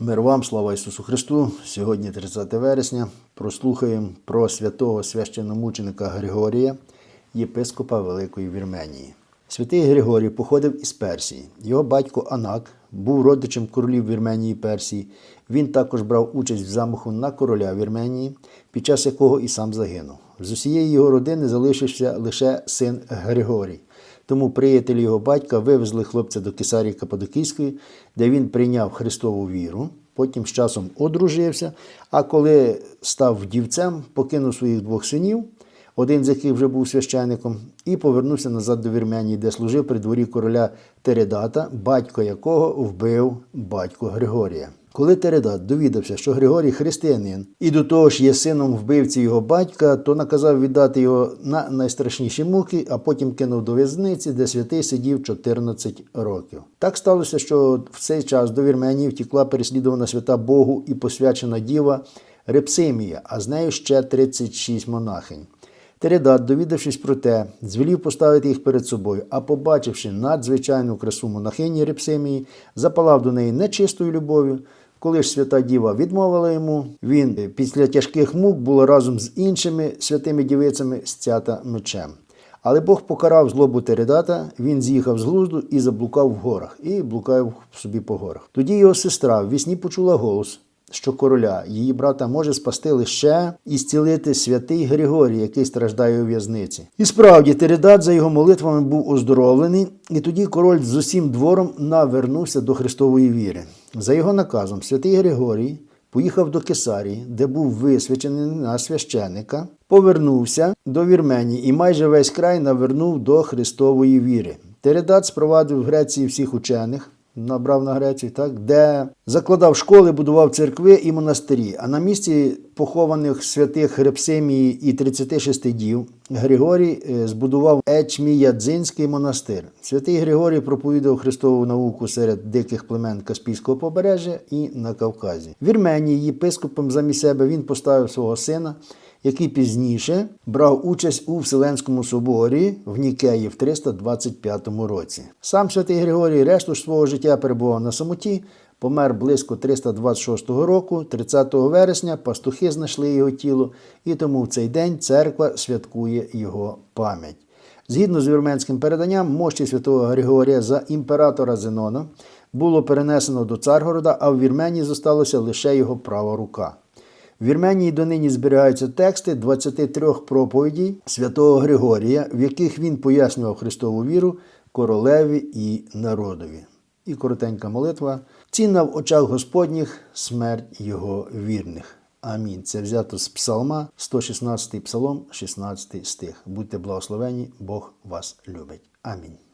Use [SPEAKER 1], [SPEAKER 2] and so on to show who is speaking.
[SPEAKER 1] Мир вам, слава Ісусу Христу! Сьогодні 30 вересня. Прослухаємо про святого священномученика Григорія, єпископа Великої Вірменії. Святий Григорій походив із Персії. Його батько Анак був родичем королів Вірменії Персії. Він також брав участь в замаху на короля Вірменії, під час якого і сам загинув. З усієї його родини залишився лише син Григорій. Тому приятелі його батька вивезли хлопця до Кесарії Кападокійської, де він прийняв Христову віру, потім з часом одружився, а коли став вдівцем, покинув своїх двох синів, один з яких вже був священником, і повернувся назад до Вірменії, де служив при дворі короля Тередата, батько якого вбив батько Григорія. Коли Тередат довідався, що Григорій християнин і до того ж є сином вбивці його батька, то наказав віддати його на найстрашніші муки, а потім кинув до в'язниці, де святий сидів 14 років. Так сталося, що в цей час до Вірменії втікла переслідувана свята Богу і посвячена діва Репсимія, а з нею ще 36 монахинь. Тередат, довідавшись про те, звелів поставити їх перед собою, а побачивши надзвичайну красу монахині Репсимії, запалав до неї нечистою любов'ю. Коли ж свята діва відмовила йому, він після тяжких мук було разом з іншими святими дівицями стята мечем. Але Бог покарав злобу Тередата, він з'їхав з глузду і заблукав в горах, і блукав собі по горах. Тоді його сестра в вісні почула голос, що короля, її брата, може спасти лише і зцілити святий Григорій, який страждає у в'язниці. І справді, Тередат за його молитвами був оздоровлений, і тоді король з усім двором навернувся до Христової віри. За його наказом, святий Григорій поїхав до Кесарії, де був висвячений на священика, повернувся до Вірменії і майже весь край навернув до Христової віри. Тередат спровадив в Греції всіх учених, набрав на Грецію, так, де закладав школи, будував церкви і монастирі. А на місці похованих святих Репсимії і 36 дів Григорій е, збудував Ечміядзинський монастир. Святий Григорій проповідав Христову науку серед диких племен Каспійського побережжя і на Кавказі. В Вірменії єпископом замість себе він поставив свого сина який пізніше брав участь у Вселенському соборі в Нікеї в 325 році. Сам святий Григорій решту свого життя перебував на самоті, помер близько 326 року, 30 вересня, пастухи знайшли його тіло, і тому в цей день церква святкує його пам'ять. Згідно з вірменським переданням, мощі святого Григорія за імператора Зенона було перенесено до Царгорода, а в Вірменії зосталася лише його права рука. В Вірменії донині зберігаються тексти 23 проповідей святого Григорія, в яких він пояснював Христову віру королеві і народові. І коротенька молитва. Цінна в очах Господніх смерть його вірних. Амінь. Це взято з Псалма, 116 псалом, 16 стих. Будьте благословені, Бог вас любить. Амінь.